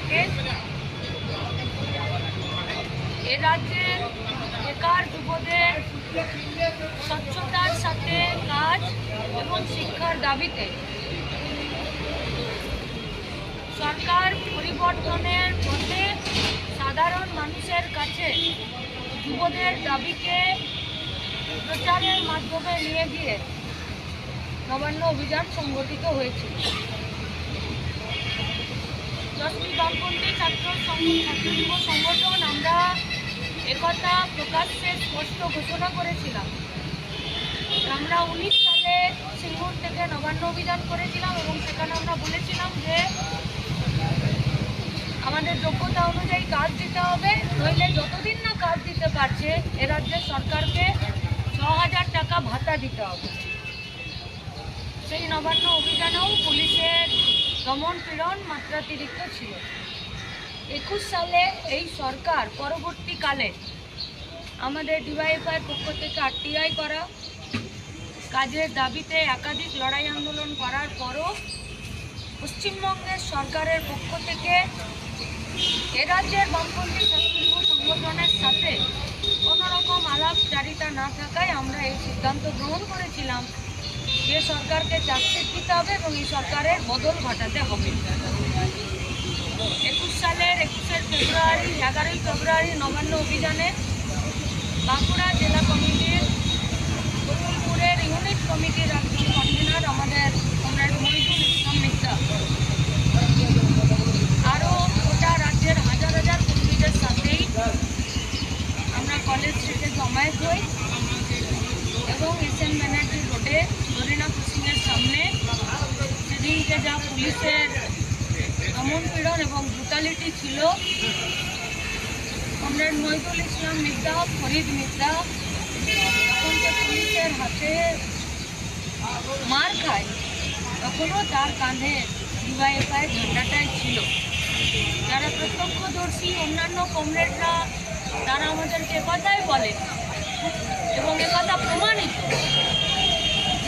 ডাকে এ রাজ্যের বেকার যুবদের স্বচ্ছতার সাথে কাজ এবং শিক্ষার দাবিতে সরকার পরিবর্তনের পথে সাধারণ মানুষের কাছে যুবদের দাবিকে প্রচারের মাধ্যমে নিয়ে গিয়ে নবান্ন অভিযান সংগঠিত হয়েছিল দশটি বামপন্থী ছাত্র ছাত্র যুব সংগঠন আমরা একথা প্রকাশ্যে স্পষ্ট ঘোষণা করেছিলাম। আমরা উনিশ সালে সিঙ্গুর থেকে নবান্ন অভিযান করেছিলাম এবং সেখানে আমরা বলেছিলাম যে আমাদের যোগ্যতা অনুযায়ী কাজ দিতে হবে, নইলে যতদিন না কাজ দিতে পারছে, এ সরকারকে ছ হাজার টাকা ভাতা দিতে হবে। সেই নবান্ন অভিযানেও পুলিশের দমন পীড়ন মাত্রাতিরিক্ত ছিল। একুশ সালে এই সরকার পরবর্তীকালে আমাদের ডিওয়াইএফআইয়ের পক্ষ থেকে আরটিআই করা, কাজের দাবিতে একাধিক লড়াই আন্দোলন করার পরও পশ্চিমবঙ্গের সরকারের পক্ষ থেকে এ রাজ্যের বামপন্থী ছাত্রযুব সংগঠনের সাথে কোনো রকম আলাপচারিতা না থাকায় আমরা এই সিদ্ধান্ত গ্রহণ করেছিলাম। যে সরকারকে চাকরি দিতে হবে এবং এই সরকারের বদল ঘটাতে হবে। একুশ সালের একুশে ফেব্রুয়ারি, এগারোই ফেব্রুয়ারি নবান্ন অভিযানে বাঁকুড়া জেলা কমিটির বকুলপুরের ইউনিট কমিটির একজন কনভেনার আমাদের কমরেড মহিদুল ইসলাম মিত্রা। আরও গোটা রাজ্যের হাজার হাজার কর্মীদের সাথেই আমরা কলেজ থেকে জমায়েত হই এবং এস সামনে। সেদিনকে যা পুলিশের দমন পীড়ন এবং ব্রুটালিটি ছিল কমরেড মহিদুল ইসলাম মিদ্দা ফরিদ মিদ্দা যখন সে পুলিশের হাতে মার খায়, তখনও তার কাঁধে ডিওয়াইএফআই ঝান্ডাটাই ছিল। যারা প্রত্যক্ষদর্শী, অন্যান্য কমরেডরা, তারা আমাদেরকে কথাই বলে এবং একথা প্রমাণিত।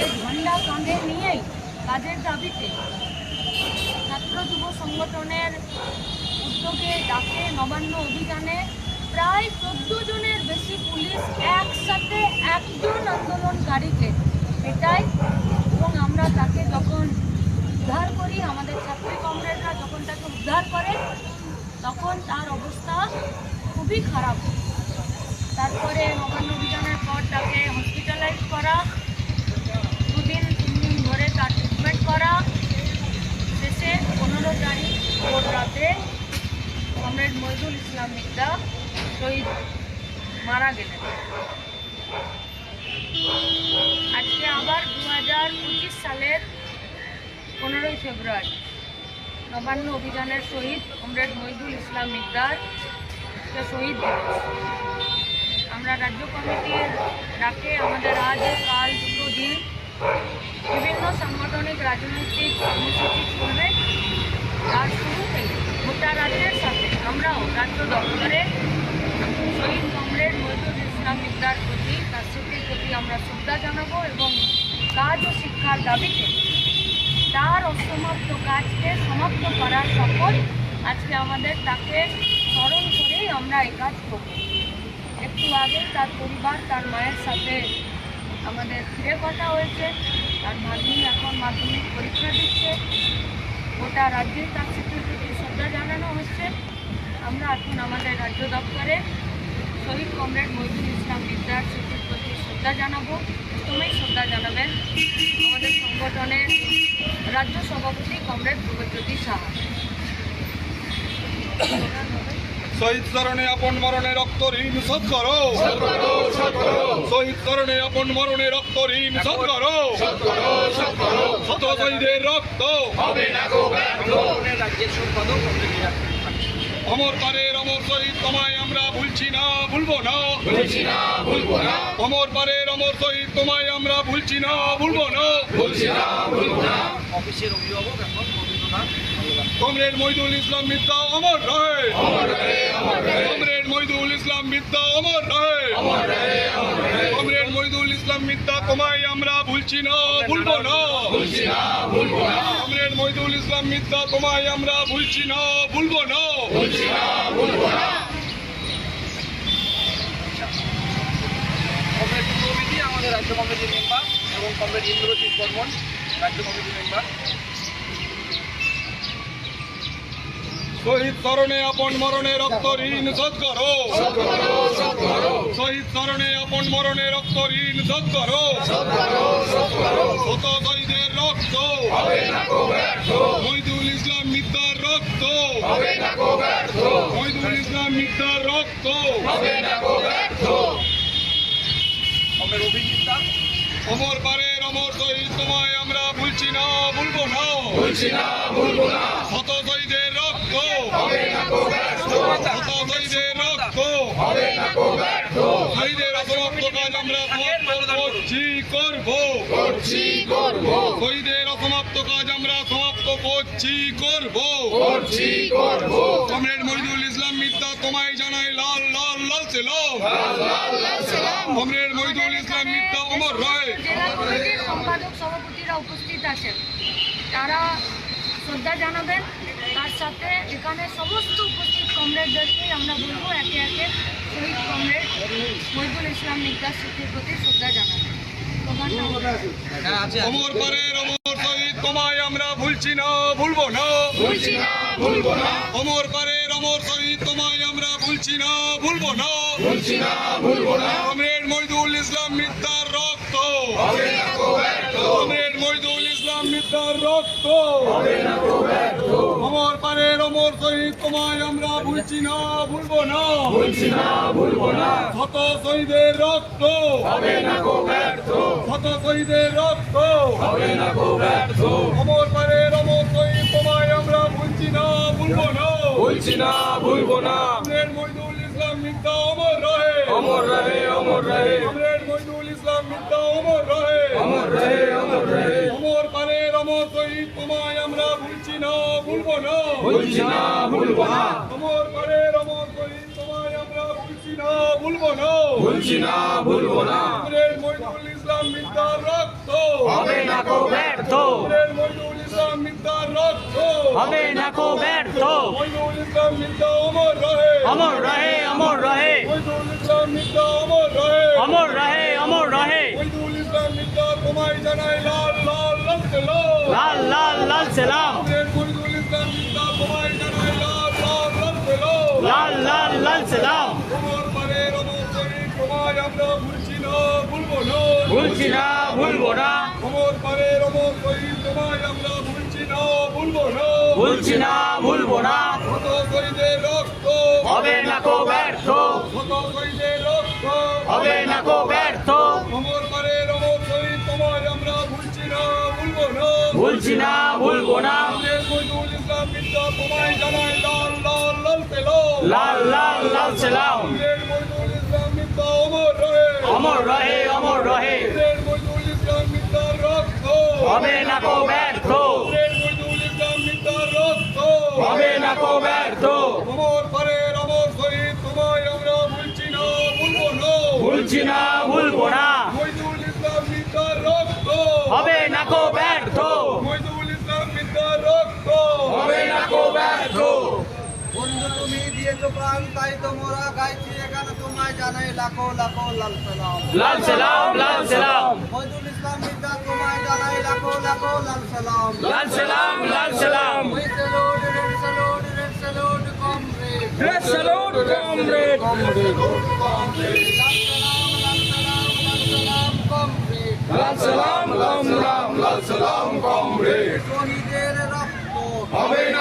যে ঝান্ডা কাঁধে নিয়েই কাজের দাবিতে ছাত্র যুব সংগঠনের উদ্যোগে ডাকে নবান্ন অভিযানে প্রায় চোদ্দ জনের বেশি পুলিশ একসাথে একজন আন্দোলনকারীকে পেটায় এবং আমরা তাকে যখন উদ্ধার করি, আমাদের ছাত্রী কমরেডরা যখন তাকে উদ্ধার করে, তখন তার অবস্থা খুবই খারাপ। তারপরে নবান্ন অভিযানের পর তাকে হসপিটালাইজ করা মহিদুল ইসলাম মিদ্দা শহীদ মারা গেলেন। আজকে আবার দু হাজার পঁচিশ সালের পনেরোই ফেব্রুয়ারি নবান্ন অভিযানের শহীদ কমরেড মহিদুল ইসলাম মিদ্দার শহীদ দিবস। আমরা রাজ্য কমিটির ডাকে আমাদের আজ কাল দুটো দিন বিভিন্ন সাংগঠনিক রাজনৈতিক কর্মসূচি চলবে। তার শুরুতেই গোটা রাজ্যের সাথে আমরাও রাজ্য দপ্তরে শহীদ কমরেড মজুর ইসলাম মিদ্দার প্রতি, তার স্মৃতির প্রতি আমরা শ্রদ্ধা জানাব এবং কাজ ও শিক্ষার দাবিতে তার অসমাপ্ত কাজকে সমাপ্ত করার শপথ আজকে আমাদের তাকে স্মরণ করেই আমরা এই কাজ করব। একটু আগে তার পরিবার, তার মায়ের সাথে আমাদের ফিরে কথা হয়েছে। তার ভাগ্নি এখন মাধ্যমিক পরীক্ষা দিচ্ছে। গোটা রাজ্যেই তার প্রতি শ্রদ্ধা জানানো হচ্ছে। আমরা এখন আমাদের রাজ্য দপ্তরে শহীদ কমরেড মহিদুল ইসলাম বিদ্যার স্মৃতির প্রতি শ্রদ্ধা জানাব। প্রথমেই শ্রদ্ধা জানাবেন আমাদের সংগঠনের রাজ্য সভাপতি কমরেড ধ্রুবজ্যোতি সাহা। শহীদ চরণে আপন মরণে রক্ত ঋণ শোধ করো। শহীদ চরণে আপন মরণে রক্ত ঋণ শোধ করো। শত শহীদের রক্ত। অমর পারের অমর শহীদ তোমায় আমরা ভুলছি না ভুলবো না। বলছি না ভুলবো না। অমর পারের অমর শহীদ তোমায় আমরা ভুলছি না ভুলবো না। বলছি না ভুলবো না। অফিসের অভিভাবক এখন কমরেড মহিদুল ইসলাম মিদ্দা অমর রহে। কমরেড মহিদুল ইসলাম মিদ্দা অমর রহে। কমরেড মহিদুল ইসলাম মিথ্যা তোমায় আমরা ভুলছি না, ভুলবো না। কমরেড মহিদুল ইসলাম মিথ্যা তোমায় আমরা ভুলছি না, ভুলবো না। আমাদের রাজ্য কমিটির মেম্বার এবং কমরেড ইন্দ্রজিৎ বর্মন রাজ্য কমিটির মেম্বার শহীদ স্মরণে আপন মরণে রক্ত ঋণ শোধ করো। শহীদ স্মরণে আপন মরণে রক্ত ঋণ শোধ করো। শত শহীদের রক্ত। মহিদুল ইসলাম মিথ্যার রক্ত। মহিদুল ইসলাম রক্ত। অমর পারের অমর শহীদ তোমায় আমরা ভুলছি না ভুলবো না। ভুলছি না ভুলবো না। শত শহীদের রক্ত। হবে না কো ব্যর্থ। শত শহীদের রক্ত। হবে না কো ব্যর্থ। শহীদের অসমাপ্ত কাজ আমরা করছি করব করছি করব। শহীদের অসমাপ্ত কাজ আমরা করছি করব। করছি করব। কমরেড মহিদুল ইসলাম মিথ্যা তোমায় জানাই লাল লাল লাল সেলাম। কমরেড মহিদুল ইসলাম মিথ্যা অমর রায়। সম্পাদক সভাপতিরা উপস্থিত আছেন। তারা শ্রদ্ধা জানাবেন। তার সাথে এখানে সমস্ত উপস্থিত কমরেডদেরকে আমরা বলব একে একে শহীদ কমরেড মহিদুল ইসলাম মির্জার স্মৃতির প্রতি শ্রদ্ধা জানাবেন। অমর পারের অমর শহীদ তোমায় আমরা ভুলছি না ভুলবো না। ভুলছি না ভুলবো না। অমর পারের অমর শহীদ তোমায় আমরা ভুলছি না ভুলবো না। ভুলছি না ভুলবো না। কমরেড মহিদুল ইসলাম মিথ্যার মিথ্যার রক্ত। অমর পারের অমর শহীদ তোমায় আমরা ভুলছি না ভুলবো না। ভুলছি না ভুলবো না। শত শহীদের রক্ত। হবে না কো ব্যর্থ। শত শহীদের রক্ত। হবে না কো ব্যর্থ। অমর পারের অমর শহীদ তোমায় আমরা ভুলছি না ভুলবো না। ভুলছি না ভুলবো না। শহীদ তোমায় আমরা ভুলছি না ভুলবো না। ভুলছি না ভুলবো না। অমর পারের অমর শহীদ তোমায় আমরা ভুলছি না ভুলবো না। ভুলছি না ভুলবো না। কমরেড মহিদুল ইসলাম মিথ্যার রক্ত। হবে না কো ব্যর্থ। কমরেড মহিদুল ইসলাম মিথ্যার রক্ত। হবে না কো ব্যর্থ। মহিদুল ইসলাম মিথ্যা অমর রহে। অমর রহে অমর রহে। মহিদুল ইসলাম মিথ্যা অমর রহে। অমর রহে অমর রহে। মহিদুল ইসলাম মিথ্যা তোমায় জানাই লাল লাল লাল। লাল লাল লাল সালাম। লাল লাল লাল সালাম। ভুলছি না, ভুলবো না। ভুলছি না, ভুলবো না। ভুলছি না ভুলবো না। লাল লাল লাল সালাম অমর রহে অমর রহে। হবে না কো ব্যর্থ। হবে না কো ব্যর্থ। ভুলছি না, ভুলবো না। হবে না কো ব্যর্থ মহিদুল ইসলাম মিথ্যার রক্ত হবে না কো ব্যর্থ বন্ধু তুমি প্রাণ তাই তো মোরা গাইছি এখানে তোমায় জানাই লাখো লাখো লাল সালাম। লাল সালাম লাল সালাম। মহিদুল ইসলাম মির্জা তোমায় জানাই লাখো লাখো লাল সালাম। লাল সালাম লাল সালাম। We salute, red salute, red salute, comrade. Red salute, comrade. লাল সালাম, লাল সালাম, লাল সালাম, comrade। লাল সালাম লাল সালাম কমরেড শহীদের রক্ত। হবে না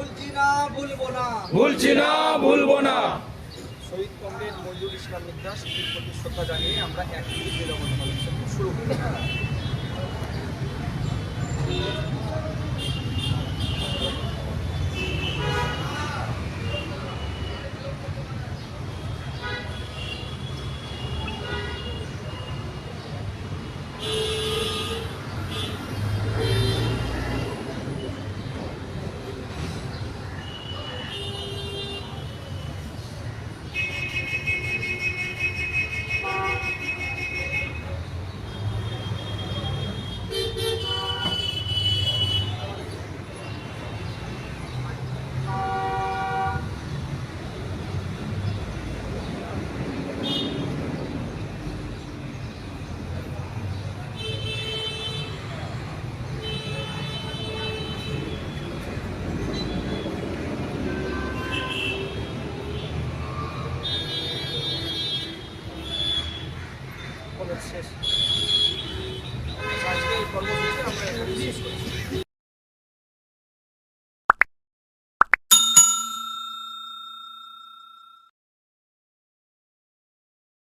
ভুলছি না ভুলবো না। ভুলছি না ভুলবো না। শহীদ কমরেড মজুর ইসলাম স্মৃতির প্রতি শ্রদ্ধা জানিয়ে আমরা এক মিনিট বিরমণ শুরু করি।